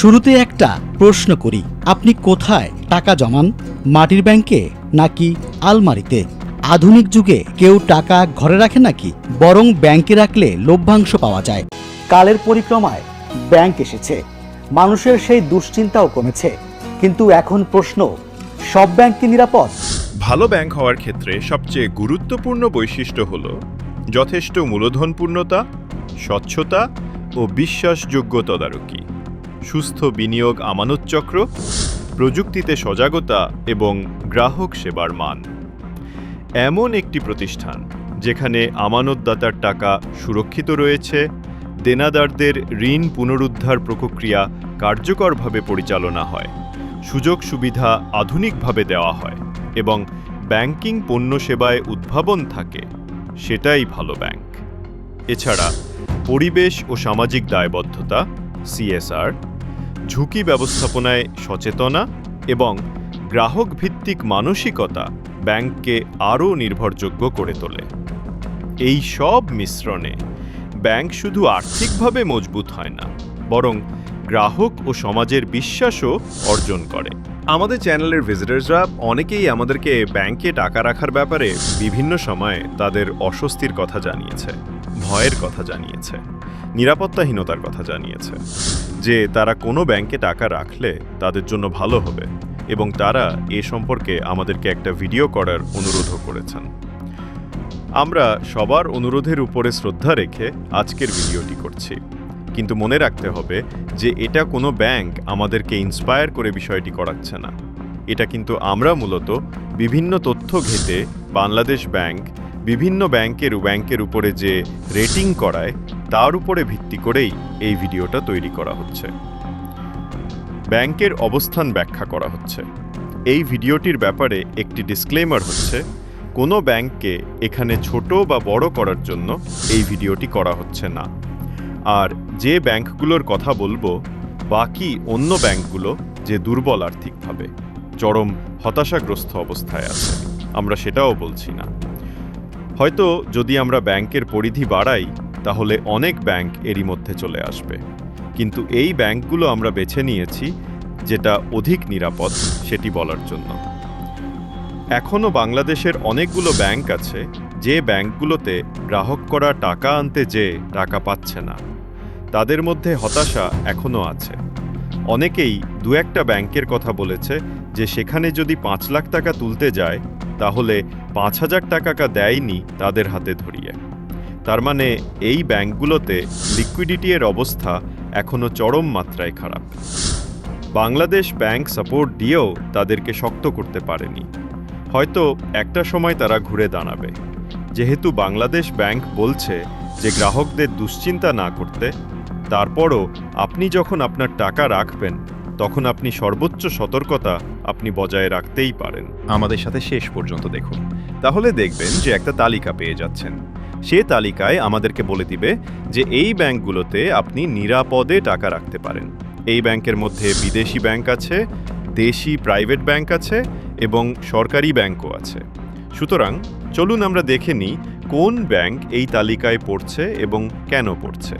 শুরুতে একটা প্রশ্ন করি, আপনি কোথায় টাকা জমান, মাটির ব্যাংকে নাকি আলমারিতে? আধুনিক যুগে কেউ টাকা ঘরে রাখে নাকি, বরং ব্যাংকে রাখলে লভ্যাংশ পাওয়া যায়? কালের পরিক্রমায় ব্যাংক এসেছে, মানুষের সেই দুশ্চিন্তাও কমেছে। কিন্তু এখন প্রশ্ন, সব ব্যাংক কি নিরাপদ? ভালো ব্যাংক হওয়ার ক্ষেত্রে সবচেয়ে গুরুত্বপূর্ণ বৈশিষ্ট্য হল যথেষ্ট মূলধনপূর্ণতা, স্বচ্ছতা ও বিশ্বাসযোগ্য তদারকি। সুস্থ বিনিয়োগ আমানত চক্র, প্রযুক্তিতে সজাগতা এবং গ্রাহক সেবার মান। এমন একটি প্রতিষ্ঠান যেখানে আমানতদাতার টাকা সুরক্ষিত রয়েছে, দেনাদারদের ঋণ পুনরুদ্ধার প্রক্রিয়া কার্যকরভাবে পরিচালনা হয়, সুযোগ সুবিধা আধুনিকভাবে দেওয়া হয় এবং ব্যাংকিং পণ্য সেবায় উদ্ভাবন থাকে, সেটাই ভালো ব্যাংক। এছাড়া পরিবেশ ও সামাজিক দায়বদ্ধতা, সিএসআর ঝুঁকি ব্যবস্থাপনায় সচেতনা এবং গ্রাহক ভিত্তিক মানসিকতা ব্যাংককে আরও নির্ভরযোগ্য করে তোলে। এই সব মিশ্রণে ব্যাংক শুধু আর্থিকভাবে মজবুত হয় না, বরং গ্রাহক ও সমাজের বিশ্বাসও অর্জন করে। আমাদের চ্যানেলের ভিজিটার্সরা অনেকেই আমাদেরকে ব্যাংকে টাকা রাখার ব্যাপারে বিভিন্ন সময়ে তাদের অস্বস্তির কথা জানিয়েছে, ভয়ের কথা জানিয়েছে, নিরাপত্তাহীনতার কথা জানিয়েছে। যে তারা কোনো ব্যাংকে টাকা রাখলে তাদের জন্য ভালো হবে এবং তারা এ সম্পর্কে আমাদেরকে একটা ভিডিও করার অনুরোধও করেছেন। আমরা সবার অনুরোধের উপরে শ্রদ্ধা রেখে আজকের ভিডিওটি করছি। কিন্তু মনে রাখতে হবে যে এটা কোনো ব্যাংক আমাদেরকে ইন্সপায়ার করে বিষয়টি করাচ্ছে না। এটা কিন্তু আমরা মূলত বিভিন্ন তথ্য ঘেটে বাংলাদেশ ব্যাংক বিভিন্ন ব্যাংকের ব্যাংকের উপরে যে রেটিং করায় তার উপরে ভিত্তি করেই এই ভিডিওটা তৈরি করা হচ্ছে। ব্যাংকের অবস্থান ব্যাখ্যা করা হচ্ছে। এই ভিডিওটির ব্যাপারে একটি ডিসক্লেমার হচ্ছে, কোনো ব্যাংককে এখানে ছোট বা বড় করার জন্য এই ভিডিওটি করা হচ্ছে না। আর যে ব্যাংকগুলোর কথা বলব, বাকি অন্য ব্যাংকগুলো যে দুর্বল আর্থিকভাবে, চরম হতাশাগ্রস্ত অবস্থায় আছে, আমরা সেটাও বলছি না। হয়তো যদি আমরা ব্যাংকের পরিধি বাড়াই তাহলে অনেক ব্যাংক এরই মধ্যে চলে আসবে। কিন্তু এই ব্যাংকগুলো আমরা বেছে নিয়েছি, যেটা অধিক নিরাপদ, সেটি বলার জন্য। এখনও বাংলাদেশের অনেকগুলো ব্যাংক আছে, যে ব্যাংকগুলোতে গ্রাহক করা টাকা আনতে যে টাকা পাচ্ছে না। তাদের মধ্যে হতাশা এখনও আছে। অনেকেই দু একটা ব্যাংকের কথা বলেছে যে সেখানে যদি পাঁচ লাখ টাকা তুলতে যায়, তাহলে পাঁচ হাজার টাকা দেয়নি তাদের হাতে ধরিয়ে। তার মানে এই ব্যাংকগুলোতে লিকুইডিটি এর অবস্থা এখনও চরম মাত্রায় খারাপ। বাংলাদেশ ব্যাংক সাপোর্ট দিয়েও তাদেরকে শক্ত করতে পারেনি। হয়তো একটা সময় তারা ঘুরে দাঁড়াবে। যেহেতু বাংলাদেশ ব্যাংক বলছে যে গ্রাহকদের দুশ্চিন্তা না করতে, তারপরও আপনি যখন আপনার টাকা রাখবেন, তখন আপনি সর্বোচ্চ সতর্কতা আপনি বজায় রাখতেই পারেন। আমাদের সাথে শেষ পর্যন্ত দেখুন। তাহলে দেখবেন যে একটা তালিকা পেয়ে যাচ্ছেন। সে তালিকায় আমাদেরকে বলে দিবে যে এই ব্যাংকগুলোতে আপনি নিরাপদে টাকা রাখতে পারেন। এই ব্যাংকের মধ্যে বিদেশি ব্যাংক আছে, দেশি প্রাইভেট ব্যাংক আছে এবং সরকারি ব্যাংকও আছে। সুতরাং চলুন আমরা দেখে নিই কোন ব্যাংক এই তালিকায় পড়ছে এবং কেন পড়ছে।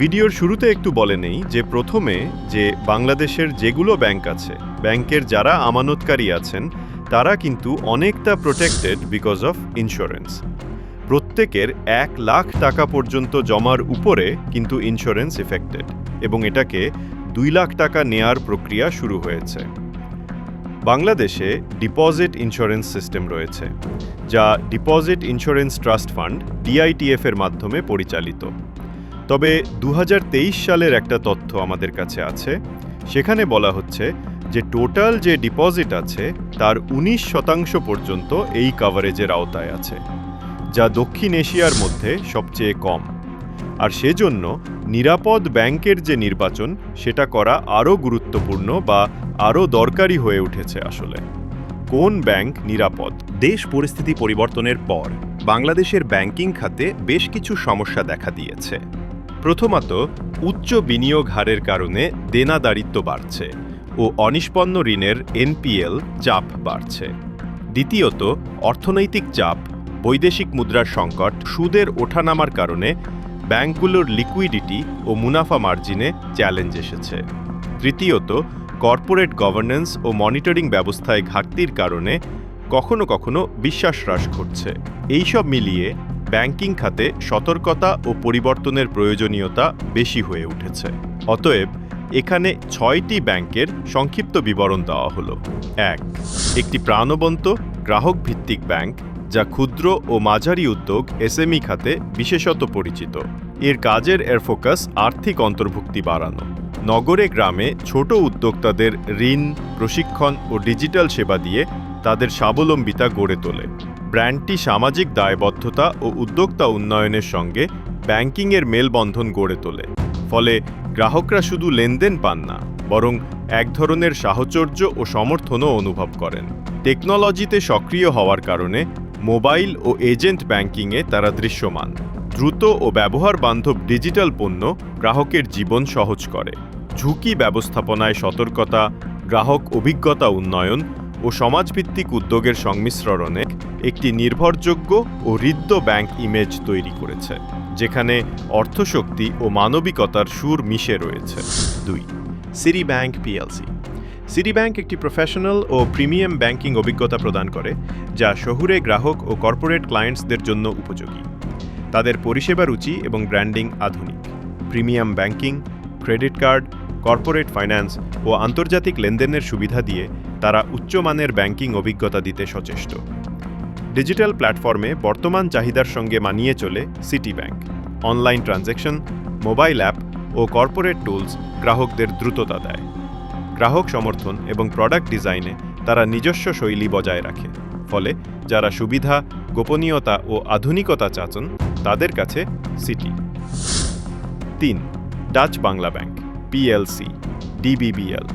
ভিডিওর শুরুতে একটু বলে নেই যে প্রথমে যে বাংলাদেশের যেগুলো ব্যাংক আছে, ব্যাংকের যারা আমানতকারী আছেন, তারা কিন্তু অনেকটা প্রোটেক্টেড বিকজ অফ ইন্স্যুরেন্স প্রত্যেকের এক লাখ টাকা পর্যন্ত জমার উপরে কিন্তু ইন্স্যুরেন্স এফেক্টেড এবং এটাকে দুই লাখ টাকা নেয়ার প্রক্রিয়া শুরু হয়েছে। বাংলাদেশে ডিপোজিট ইন্স্যুরেন্স সিস্টেম রয়েছে, যা deposit insurance trust fund DITF এর মাধ্যমে পরিচালিত। তবে দু হাজার তেইশ সালের একটা তথ্য আমাদের কাছে আছে, সেখানে বলা হচ্ছে যে টোটাল যে ডিপোজিট আছে, তার উনিশ শতাংশ পর্যন্ত এই কাভারেজের আওতায় আছে। যা দক্ষিণ এশিয়ার মধ্যে সবচেয়ে কম। আর সেজন্য নিরাপদ ব্যাংকের যে নির্বাচন, সেটা করা আরও গুরুত্বপূর্ণ বা আরও দরকারি হয়ে উঠেছে আসলে। কোন ব্যাংক নিরাপদ? দেশ পরিস্থিতি পরিবর্তনের পর বাংলাদেশের ব্যাংকিং খাতে বেশ কিছু সমস্যা দেখা দিয়েছে। প্রথমত, উচ্চ বিনিয়োগ হারের কারণে দেনাদারিত্ব বাড়ছে ও অনিষ্পন্ন ঋণের এনপিএল চাপ বাড়ছে। দ্বিতীয়ত, অর্থনৈতিক চাপ বৈদেশিক মুদ্রার সংকট, সুদের ওঠানামার কারণে ব্যাংকগুলোর লিকুইডিটি ও মুনাফা মার্জিনে চ্যালেঞ্জ এসেছে। তৃতীয়ত, কর্পোরেট গভর্নেন্স ও মনিটরিং ব্যবস্থায় ঘাটতির কারণে কখনো কখনো বিশ্বাস হ্রাস ঘটছে। এইসব মিলিয়ে ব্যাংকিং খাতে সতর্কতা ও পরিবর্তনের প্রয়োজনীয়তা বেশি হয়ে উঠেছে। অতএব, এখানে ছয়টি ব্যাংকের সংক্ষিপ্ত বিবরণ দেওয়া হলো। এক, একটি প্রাণবন্ত গ্রাহক ভিত্তিক ব্যাংক। যা ক্ষুদ্র ও মাঝারি উদ্যোগ এসএমই খাতে বিশেষত পরিচিত। এর কাজের এর ফোকাস আর্থিক অন্তর্ভুক্তি বাড়ানো। নগরে গ্রামে ছোট উদ্যোক্তাদের ঋণ, প্রশিক্ষণ ও ডিজিটাল সেবা দিয়ে তাদের স্বাবলম্বিতা গড়ে তোলে। ব্র্যান্ডটি সামাজিক দায়বদ্ধতা ও উদ্যোক্তা উন্নয়নের সঙ্গে ব্যাংকিংয়ের মেলবন্ধন গড়ে তোলে। ফলে গ্রাহকরা শুধু লেনদেন পান না, বরং এক ধরনের সাহচর্য ও সমর্থনও অনুভব করেন। টেকনোলজিতে সক্রিয় হওয়ার কারণে মোবাইল ও এজেন্ট ব্যাংকিংয়ে তারা দৃশ্যমান। দ্রুত ও ব্যবহার বান্ধব ডিজিটাল পণ্য গ্রাহকের জীবন সহজ করে। ঝুঁকি ব্যবস্থাপনায় সতর্কতা, গ্রাহক অভিজ্ঞতা উন্নয়ন ও সমাজভিত্তিক উদ্যোগের সংমিশ্রণে একটি নির্ভরযোগ্য ও হৃদ্য ব্যাংক ইমেজ তৈরি করেছে, যেখানে অর্থশক্তি ও মানবিকতার সুর মিশে রয়েছে। দুই city bank PLC. City bank একটি প্রফেশনাল ও প্রিমিয়াম ব্যাংকিং অভিজ্ঞতা প্রদান করে, যা শহুরে গ্রাহক ও কর্পোরেট ক্লায়েন্টসদের জন্য উপযোগী। তাদের পরিষেবা রুচি এবং ব্র্যান্ডিং আধুনিক। Premium banking credit card corporate finance ও আন্তর্জাতিক লেনদেনের সুবিধা দিয়ে তারা উচ্চমানের ব্যাংকিং অভিজ্ঞতা দিতে সচেষ্ট। ডিজিটাল প্ল্যাটফর্মে বর্তমান চাহিদার সঙ্গে মানিয়ে চলে city bank online transaction mobile app ও কর্পোরেট টুলস গ্রাহকদের দ্রুততা দেয়। গ্রাহক সমর্থন এবং প্রোডাক্ট ডিজাইনে তারা নিজস্ব শৈলী বজায় রাখে। ফলে যারা সুবিধা, গোপনীয়তা ও আধুনিকতা চাচন, তাদের কাছে সিটি তিন Dutch Bangla bank PLC DBBL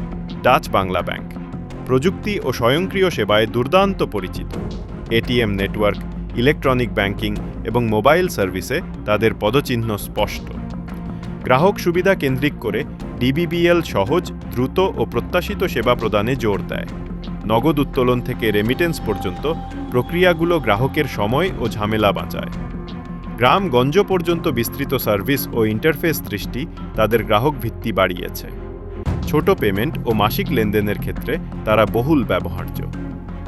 Dutch Bangla bank প্রযুক্তি ও স্বয়ংক্রিয় সেবায় দুর্দান্ত পরিচিত। এটিএম নেটওয়ার্ক ইলেকট্রনিক ব্যাংকিং এবং মোবাইল সার্ভিসে তাদের পদচিহ্ন স্পষ্ট। গ্রাহক সুবিধা কেন্দ্রিক করে ডিবিবিএল সহজ, দ্রুত ও প্রত্যাশিত সেবা প্রদানে জোর দেয়। নগদ উত্তোলন থেকে রেমিটেন্স পর্যন্ত প্রক্রিয়াগুলো গ্রাহকের সময় ও ঝামেলা বাঁচায়। গ্রামগঞ্জ পর্যন্ত বিস্তৃত সার্ভিস ও ইন্টারফেস দৃষ্টি তাদের গ্রাহক ভিত্তি বাড়িয়েছে। ছোট পেমেন্ট ও মাসিক লেনদেনের ক্ষেত্রে তারা বহুল ব্যবহার্য।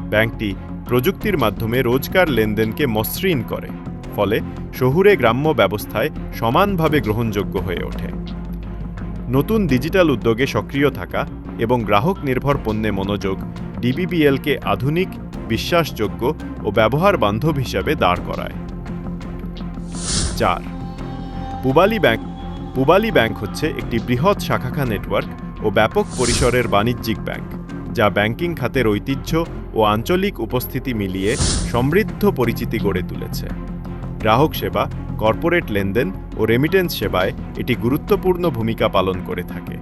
ব্যাংকটি প্রযুক্তির মাধ্যমে রোজকার লেনদেনকে মসৃণ করে, ফলে শহুরে গ্রাম্য ব্যবস্থায় সমানভাবে গ্রহণযোগ্য হয়ে ওঠে। নতুন ডিজিটাল উদ্যোগে সক্রিয় থাকা এবং গ্রাহক নির্ভর পণ্যে মনোযোগ ডিবিবিএলকে আধুনিক, বিশ্বাসযোগ্য ও ব্যবহার বান্ধব হিসাবে দাঁড় করায়। চার, পুবালি ব্যাংক পুবালি ব্যাংক হচ্ছে একটি বৃহৎ শাখাখা নেটওয়ার্ক ও ব্যাপক পরিসরের বাণিজ্যিক ব্যাংক, যা ব্যাংকিং খাতের ঐতিহ্য ও আঞ্চলিক উপস্থিতি মিলিয়ে সমৃদ্ধ পরিচিতি গড়ে তুলেছে। গ্রাহক সেবা, কর্পোরেট লেনদেন ও রেমিটেন্স সেবায় এটি গুরুত্বপূর্ণ ভূমিকা পালন করে থাকে।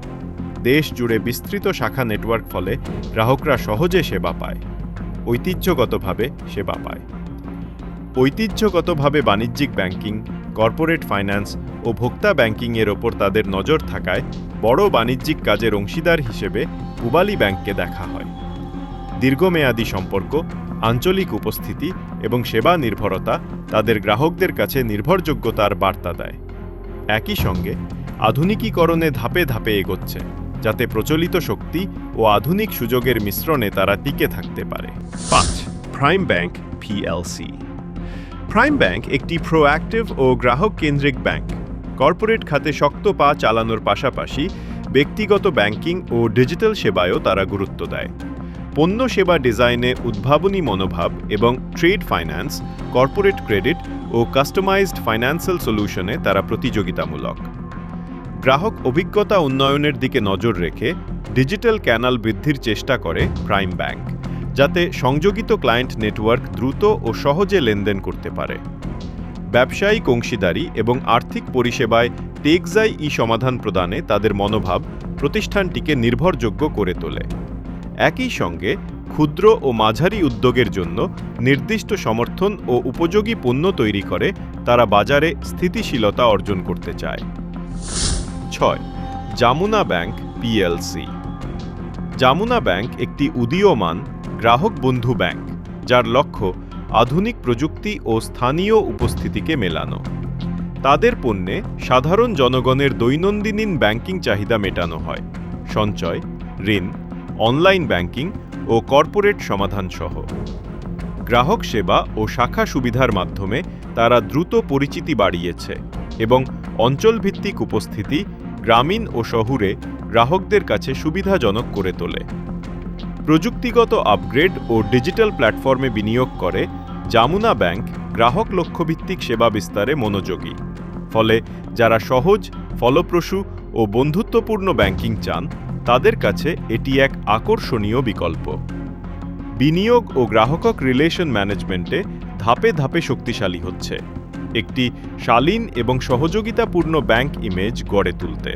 দেশ জুড়ে বিস্তৃত শাখা নেটওয়ার্ক ফলে গ্রাহকরা সহজে সেবা পায়, ঐতিহ্যগতভাবে সেবা পায়। ঐতিহ্যগতভাবে বাণিজ্যিক ব্যাংকিং, কর্পোরেট ফাইন্যান্স ও ভোক্তা ব্যাংকিংয়ের ওপর তাদের নজর থাকায় বড় বাণিজ্যিক কাজের অংশীদার হিসেবে পুবালি ব্যাংককে দেখা হয়। দীর্ঘমেয়াদী সম্পর্ক আঞ্চলিক উপস্থিতি এবং সেবা নির্ভরতা তাদের গ্রাহকদের কাছে নির্ভরযোগ্যতার বার্তা দেয়। একই সঙ্গে, আধুনিকীকরণে ধাপে ধাপে এগোচ্ছে, যাতে প্রচলিত শক্তি ও আধুনিক সুযোগের মিশ্রণে তারা টিকে থাকতে পারে। পাঁচ, prime bank PLC prime bank একটি প্রোঅ্যাক্টিভ ও গ্রাহক কেন্দ্রিক ব্যাংক। কর্পোরেট খাতে শক্ত পা চালানোর পাশাপাশি ব্যক্তিগত ব্যাংকিং ও ডিজিটাল সেবায়ও তারা গুরুত্ব দেয়। পণ্য সেবা ডিজাইনে উদ্ভাবনী মনোভাব এবং ট্রেড ফাইন্যান্স, কর্পোরেট ক্রেডিট ও কাস্টমাইজড ফাইন্যান্সিয়াল সলিউশনে তারা প্রতিযোগিতামূলক। গ্রাহক অভিজ্ঞতা উন্নয়নের দিকে নজর রেখে ডিজিটাল ক্যানাল বৃদ্ধির চেষ্টা করে প্রাইম ব্যাংক, যাতে সংযোগিত ক্লায়েন্ট নেটওয়ার্ক দ্রুত ও সহজে লেনদেন করতে পারে। ব্যবসায়িক অংশীদারি এবং আর্থিক পরিষেবায় টেকজাই ই সমাধান প্রদানে তাদের মনোভাব প্রতিষ্ঠানটিকে নির্ভরযোগ্য করে তোলে। একই সঙ্গে ক্ষুদ্র ও মাঝারি উদ্যোগের জন্য নির্দিষ্ট সমর্থন ও উপযোগী পণ্য তৈরি করে তারা বাজারে স্থিতিশীলতা অর্জন করতে চায়। ছয়, Jamuna bank PLC. Jamuna bank একটি উদীয়মান গ্রাহক বন্ধু ব্যাংক, যার লক্ষ্য আধুনিক প্রযুক্তি ও স্থানীয় উপস্থিতিকে মেলানো। তাদের পণ্যে সাধারণ জনগণের দৈনন্দিন ব্যাংকিং চাহিদা মেটানো হয়। সঞ্চয়, ঋণ অনলাইন ব্যাংকিং ও কর্পোরেট সমাধান সহ গ্রাহক সেবা ও শাখা সুবিধার মাধ্যমে তারা দ্রুত পরিচিতি বাড়িয়েছে এবং অঞ্চলভিত্তিক উপস্থিতি গ্রামীণ ও শহুরে গ্রাহকদের কাছে সুবিধাজনক করে তোলে। প্রযুক্তিগত আপগ্রেড ও ডিজিটাল প্ল্যাটফর্মে বিনিয়োগ করে জামুনা ব্যাংক গ্রাহক লক্ষ্যভিত্তিক সেবা বিস্তারে মনোযোগী। ফলে যারা সহজ, ফলপ্রসূ ও বন্ধুত্বপূর্ণ ব্যাংকিং চান তাদের কাছে এটি এক আকর্ষণীয় বিকল্প। বিনিয়োগ ও গ্রাহকক রিলেশন ম্যানেজমেন্টে ধাপে ধাপে শক্তিশালী হচ্ছে। একটি শালীন এবং সহযোগিতাপূর্ণ ব্যাংক ইমেজ গড়ে তুলতে।